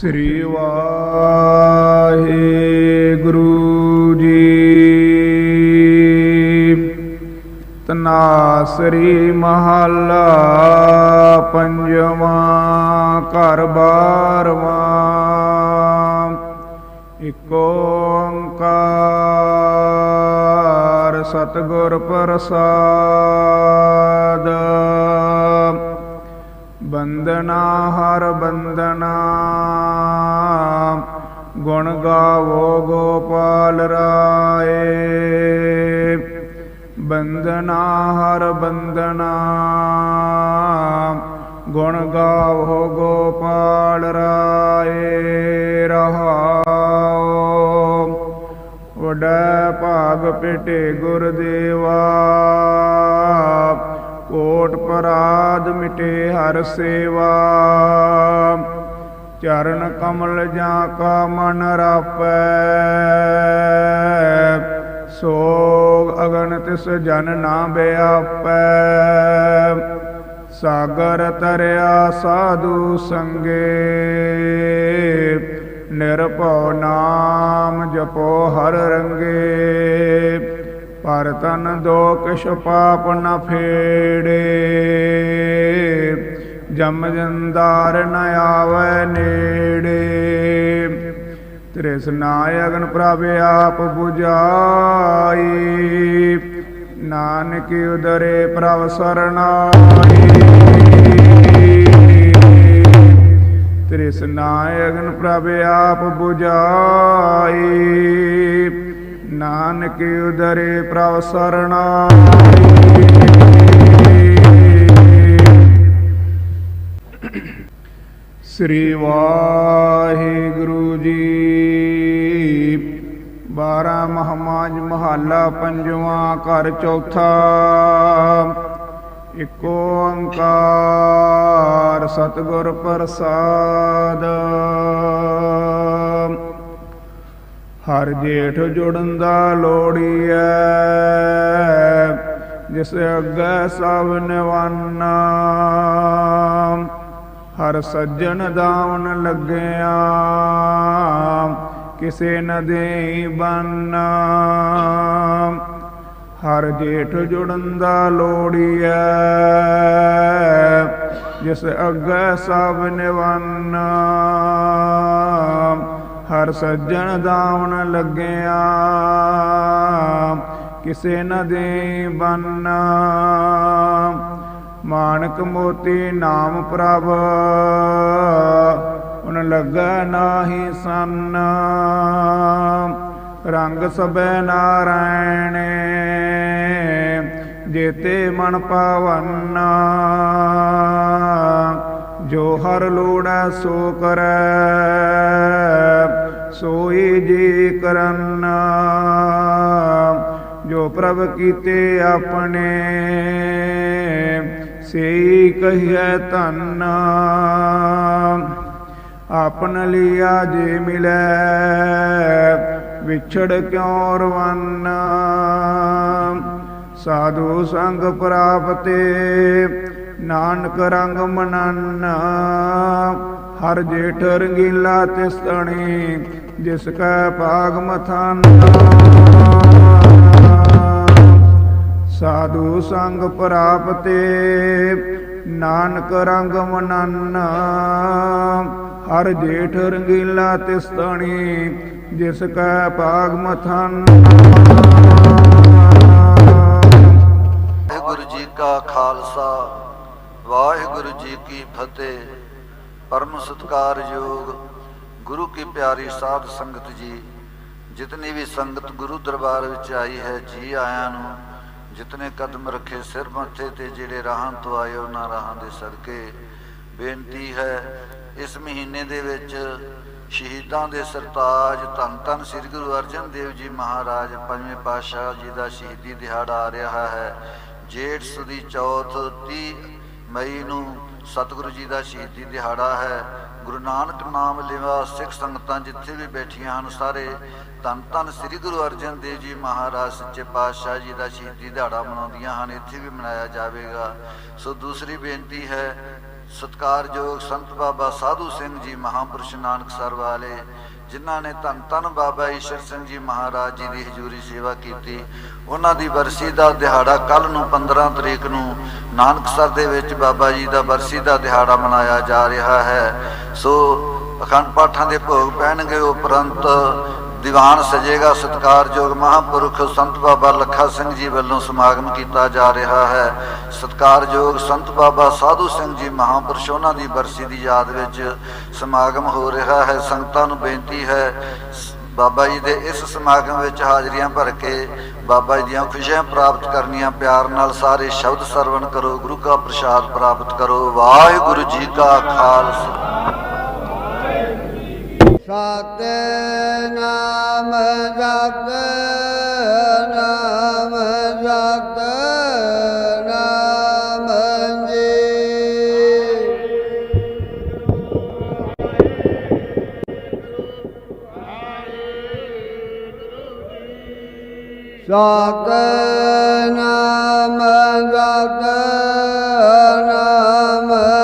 ਸ੍ਰੀ ਵਾਹਿਗੁਰੂ ਜੀ। ਤਨਾਸਰੀ ਮਹੱਲਾ ਪੰਜਵਾਂ, ਘਰ ਬਾਰਵਾਂ। ਇਕ ਓੰਕਾਰ, ਸਤਿਗੁਰ ਪ੍ਰਸਾਦ। ਬੰਦਨਾ ਹਰ ਬੰਦਨਾ ਬੰਦਨਾ, ਹਰ ਬੰਦਨਾ। ਗੁਣ ਗਾਵੋ, ਗੋਪਾਲ ਰਾਏ, ਰਹਾਓ। ਵਡਾ ਭਾਗ ਪਿਟੇ ਗੁਰਦੇਵਾ ਕੋਟ ਪਰਾਦ ਮਿਟੇ ਹਰ ਸੇਵਾ। ਚਰਨ ਕਮਲ ਜਾਂ ਕਾ ਮਨ ਰਾਪੈ। ਸੋਗ ਅਗਨ ਤਿਸ ਜਨ ਨਾ ਬਿਆਪੈ। ਸਾਗਰ ਤਰਿਆ ਸਾਧੂ ਸੰਗੇ। ਨਿਰਭਉ ਨਾਮ ਜਪੋ ਹਰ ਰੰਗੇ। ਪਰ ਤਨ ਦੋ ਕਿਛ ਪਾਪ ਨ ਫੇੜੇ। ਜਮ ਜੰਦਾਰ ਨ ਆਵੈ ਨੇੜੇ। ਤ੍ਰਿਸ਼ਨਾ ਅਗਨ ਪ੍ਰਭ ਆਪ 부ਜਾਈ ਨਾਨਕ ਉਦਰੇ ਪ੍ਰਭ ਸਰਨਾਈ ਤ੍ਰਿਸ਼ਨਾ ਅਗਨ ਪ੍ਰਭ ਆਪ 부ਜਾਈ ਨਾਨਕ ਉਦਰੇ ਪ੍ਰਭ ਸਰਨਾਈ ਸ੍ਰੀ ਵਾਹਿਗੁਰੂ ਮਹਮਾਜ ਮਹੱਲਾ ਪੰਜਵਾਂ, ਘਰ ਚੌਥਾ। ਇਕ ਓੰਕਾਰ ਸਤਿਗੁਰ ਪ੍ਰਸਾਦ। ਹਰ ਜੇਠ ਜੁੜਨ ਦਾ ਲੋੜੀਐ ਜਿਸ ਅੱਗੇ ਸਭ ਨਿਵਾਨਾ। ਹਰ ਸੱਜਣ ਦਾਵਨ ਲੱਗਿਆ ਕਿਸੇ ਨ ਦੇਈ ਬੰਨਾ। ਹਰ ਜੇਠ ਜੁੜਨ ਦਾ ਲੋੜੀਐ ਜਿਸ ਅੱਗੇ ਸਭ ਨਿਵਾਨਾ। ਹਰ ਸੱਜਣ ਦਾਵਨ ਲੱਗਿਆ, ਕਿਸੇ ਨ ਦੇ ਬੰਨਾ। ਮਾਨਕ ਮੋਤੀ ਨਾਮ ਪ੍ਰਭ ਉਨ ਲੱਗਾ ਨਾਹੀ ਸੰਨ। ਰੰਗ ਸਬੈ ਨਾਰਾਇਣ, ਜੇਤੇ ਮਨ ਪਾਵਨ। ਜੋ ਹਰ ਲੋੜੈ ਸੋ ਕਰੈ, ਸੋਈ ਜੀ ਕਰਨ। ਜੋ ਪ੍ਰਭ ਕੀਤੇ ਆਪਣੇ, ਸੇਈ ਕਹੀਐ ਧੰਨ। ਆਪਨ ਲਿਆ ਜੇ ਮਿਲੈ, ਵਿਛੜ ਕਿਉ ਰਵਨ? ਸਾਧੂ ਸੰਗ ਪ੍ਰਾਪਤੇ, ਨਾਨਕ ਰੰਗ ਮਨਨ। ਹਰ ਜੇਠ ਰੰਗੀਲਾ ਤਿਸ ਤਣੀ ਜਿਸ ਕੈ ਭਾਗ ਮਥਨ। ਸਾਧੂ ਸੰਗ ਪ੍ਰਾਪਤੇ, ਨਾਨਕ ਰੰਗ ਮਨਨ। ਹਰ ਜੇਠ ਰੰਗੀਲਾ ਤਿਸ ਜਿਸ ਕੈ ਭਾਗ ਮਥਨ ਵਾਹਿਗੁਰੂ ਜੀ ਕਾ ਖਾਲਸਾ, ਵਾਹਿਗੁਰੂ ਜੀ ਕੀ ਫਤਿਹ। ਪਰਮ ਸਤਿਕਾਰਯੋਗ ਗੁਰੂ ਕੀ ਪਿਆਰੀ ਸਾਧ ਸੰਗਤ ਜੀ, ਜਿਤਨੀ ਵੀ ਸੰਗਤ ਗੁਰੂ ਦਰਬਾਰ ਵਿੱਚ ਆਈ ਹੈ, ਜੀ ਆਇਆਂ ਨੂੰ ਜਿਤਨੇ ਕਦਮ ਰੱਖੇ ਸਿਰ ਮੱਥੇ ਤੇ ਜਿਹੜੇ ਰਾਹਾਂ ਤੋਂ ਆਏ ਉਹਨਾਂ ਰਾਹਾਂ ਦੇ ਸਦਕੇ ਬੇਨਤੀ ਹੈ ਇਸ ਮਹੀਨੇ ਦੇ ਵਿੱਚ ਸ਼ਹੀਦਾਂ ਦੇ ਸਰਤਾਜ ਧੰਨ ਧੰਨ ਸ੍ਰੀ ਗੁਰੂ ਅਰਜਨ ਦੇਵ ਜੀ ਮਹਾਰਾਜ ਪੰਜਵੇਂ ਪਾਤਸ਼ਾਹ ਜੀ ਦਾ ਸ਼ਹੀਦੀ ਦਿਹਾੜਾ ਆ ਰਿਹਾ ਹੈ। ਜੇਠ ਸੁਦੀ ਚੌਥ 30 ਮਈ ਨੂੰ ਸਤਿਗੁਰੂ ਜੀ ਦਾ ਸ਼ਹੀਦੀ ਦਿਹਾੜਾ ਹੈ। ਗੁਰੂ ਨਾਨਕ ਨਾਮ ਲਿਵਾ ਸਿੱਖ ਸੰਗਤਾਂ ਜਿੱਥੇ ਵੀ ਬੈਠੀਆਂ ਹਨ ਸਾਰੇ ਧੰਨ ਧੰਨ ਸ੍ਰੀ ਗੁਰੂ ਅਰਜਨ ਦੇਵ ਜੀ ਮਹਾਰਾਜ ਸੱਚੇ ਪਾਤਸ਼ਾਹ ਜੀ ਦਾ ਸ਼ਹੀਦੀ ਦਿਹਾੜਾ ਮਨਾਉਂਦੀਆਂ ਹਨ। ਇੱਥੇ ਵੀ ਮਨਾਇਆ ਜਾਵੇਗਾ। ਸੋ ਦੂਸਰੀ ਬੇਨਤੀ ਹੈ ਸਤਕਾਰਯੋਗ ਸੰਤ ਬਾਬਾ ਸਾਧੂ ਸਿੰਘ ਜੀ ਮਹਾਂਪੁਰਸ਼ ਨਾਨਕਸਰ ਵਾਲੇ, ਜਿਨ੍ਹਾਂ ਨੇ ਧੰਨ ਧੰਨ ਬਾਬਾ ਈਸ਼ਰ ਸਿੰਘ ਜੀ ਮਹਾਰਾਜ ਜੀ ਦੀ ਹਜ਼ੂਰੀ ਸੇਵਾ ਕੀਤੀ, ਉਹਨਾਂ ਦੀ ਬਰਸੀ ਦਾ ਦਿਹਾੜਾ ਕੱਲ ਨੂੰ 15 ਤਰੀਕ ਨੂੰ ਨਾਨਕਸਰ ਦੇ ਵਿੱਚ ਬਾਬਾ ਜੀ ਦਾ ਬਰਸੀ ਦਾ ਦਿਹਾੜਾ ਮਨਾਇਆ ਜਾ ਰਿਹਾ ਹੈ। ਸੋ ਅਖੰਡ ਪਾਠਾਂ ਦੇ ਭੋਗ ਪੈਣਗੇ, ਉਪਰੰਤ ਦੀਵਾਨ ਸਜੇਗਾ ਸਤਕਾਰਯੋਗ ਮਹਾਂਪੁਰਖ ਸੰਤ ਬਾਬਾ ਲੱਖਾ ਸਿੰਘ ਜੀ ਵੱਲੋਂ ਸਮਾਗਮ ਕੀਤਾ ਜਾ ਰਿਹਾ ਹੈ। ਸਤਕਾਰਯੋਗ ਸੰਤ ਬਾਬਾ ਸਾਧੂ ਸਿੰਘ ਜੀ ਮਹਾਂਪੁਰਸ਼, ਉਹਨਾਂ ਦੀ ਬਰਸੀ ਦੀ ਯਾਦ ਵਿੱਚ ਸਮਾਗਮ ਹੋ ਰਿਹਾ ਹੈ। ਸੰਗਤਾਂ ਨੂੰ ਬੇਨਤੀ ਹੈ, ਸ- ਬਾਬਾ ਜੀ ਦੇ ਇਸ ਸਮਾਗਮ ਵਿੱਚ ਹਾਜ਼ਰੀਆਂ ਭਰ ਕੇ ਬਾਬਾ ਜੀ ਦੀਆਂ ਖੁਸ਼ੀਆਂ ਪ੍ਰਾਪਤ ਕਰਨੀਆਂ, ਪਿਆਰ ਨਾਲ ਸਾਰੇ ਸ਼ਬਦ ਸਰਵਣ ਕਰੋ, ਗੁਰੂ ਕਾ ਪ੍ਰਸਾਦ ਪ੍ਰਾਪਤ ਕਰੋ। ਵਾਹਿਗੁਰੂ ਜੀ ਕਾ ਖਾਲਸਾ। ਸਤ ਨਾਮ ਜਪ ਨਾਮ ਜਪ ਨਾਮ ਜੀ। ਸਤ ਜਪ ਨਾਮ